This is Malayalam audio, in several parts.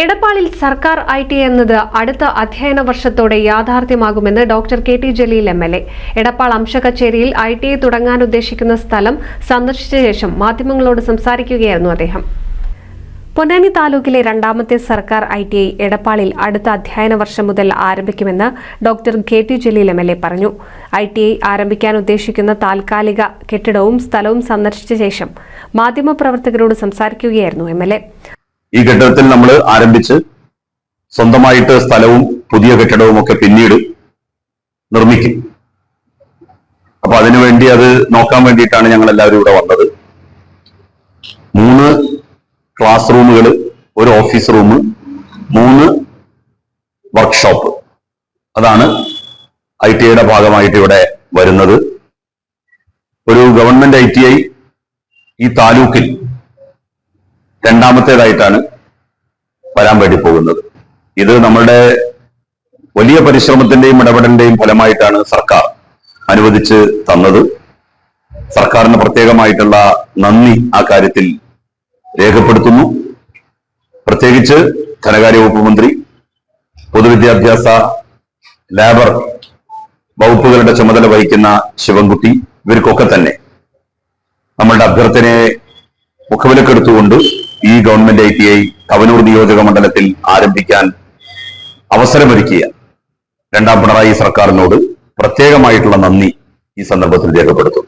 എടപ്പാളിൽ സർക്കാർ ഐ ടി എന്നത് അടുത്ത അധ്യയന വർഷത്തോടെ യാഥാർത്ഥ്യമാകുമെന്ന് doctor K T Jaleel M L A. Edappal അംശകച്ചേരിയിൽ I T I തുടങ്ങാൻ ഉദ്ദേശിക്കുന്ന സ്ഥലം സന്ദർശിച്ച ശേഷം മാധ്യമങ്ങളോട് സംസാരിക്കുകയായിരുന്നു അദ്ദേഹം. പൊന്നാനി താലൂക്കിലെ രണ്ടാമത്തെ സർക്കാർ ഐ ടി ഐ എടപ്പാളിൽ അടുത്ത അധ്യയന വർഷം മുതൽ ആരംഭിക്കുമെന്ന് doctor K T Jaleel M L A പറഞ്ഞു. ഐ ടി ഐ ആരംഭിക്കാൻ ഉദ്ദേശിക്കുന്ന താൽക്കാലിക കെട്ടിടവും സ്ഥലവും സന്ദർശിച്ച ശേഷം മാധ്യമപ്രവർത്തകരോട് സംസാരിക്കുകയായിരുന്നു എം എൽ എ. ഈ കെട്ടിടത്തിൽ നമ്മൾ ആരംഭിച്ച് സ്വന്തമായിട്ട് സ്ഥലവും പുതിയ കെട്ടിടവും ഒക്കെ പിന്നീട് നിർമ്മിക്കും. അപ്പൊ അതിനുവേണ്ടി അത് നോക്കാൻ വേണ്ടിയിട്ടാണ് ഞങ്ങൾ എല്ലാവരും ഇവിടെ വന്നത്. മൂന്ന് ക്ലാസ് റൂമുകൾ ഒരു ഓഫീസ് റൂം മൂന്ന് വർക്ക്ഷോപ്പ്. അതാണ് ഐ ടി ഐയുടെ ഭാഗമായിട്ട് ഇവിടെ വരുന്നത്. ഒരു ഗവൺമെന്റ് ഐ ടി ഐ ഈ താലൂക്കിൽ രണ്ടാമത്തേതായിട്ടാണ് വരാൻ വേണ്ടി പോകുന്നത്. ഇത് നമ്മളുടെ വലിയ പരിശ്രമത്തിന്റെയും ഇടപെടലിന്റെയും ഫലമായിട്ടാണ് സർക്കാർ അനുവദിച്ച് തന്നത്. സർക്കാരിന് പ്രത്യേകമായിട്ടുള്ള നന്ദി ആ കാര്യത്തിൽ രേഖപ്പെടുത്തുന്നു. പ്രത്യേകിച്ച് ധനകാര്യ വകുപ്പ് മന്ത്രി പൊതുവിദ്യാഭ്യാസ ലേബർ വകുപ്പുകളുടെ ചുമതല വഹിക്കുന്ന ശിവൻകുട്ടി ഇവർക്കൊക്കെ തന്നെ നമ്മളുടെ അഭ്യർത്ഥനയെ മുഖവിലക്കെടുത്തുകൊണ്ട് ഈ government I T I Thavanur നിയോജക മണ്ഡലത്തിൽ ആരംഭിക്കാൻ അവസരമൊരുക്കിയ രണ്ടാം പിണറായി സർക്കാരിനോട് പ്രത്യേകമായിട്ടുള്ള നന്ദി ഈ സന്ദർഭത്തിൽ രേഖപ്പെടുത്തും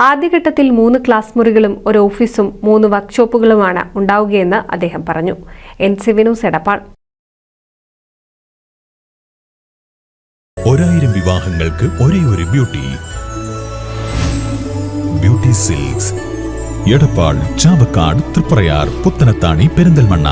ആദ്യഘട്ടത്തിൽ മൂന്ന് ക്ലാസ് മുറികളും ഒരു ഓഫീസും മൂന്ന് വർക്ക്ഷോപ്പുകളുമാണ് ഉണ്ടാവുകയെന്ന് അദ്ദേഹം പറഞ്ഞു. N C Vinos Edappal. ഒരായിരം വിവാഹങ്ങൾക്ക് ഒരേ ഒരു beauty. Beauty silks. Edappal Chavakkad Triprayar Puthanathani Perinthalmanna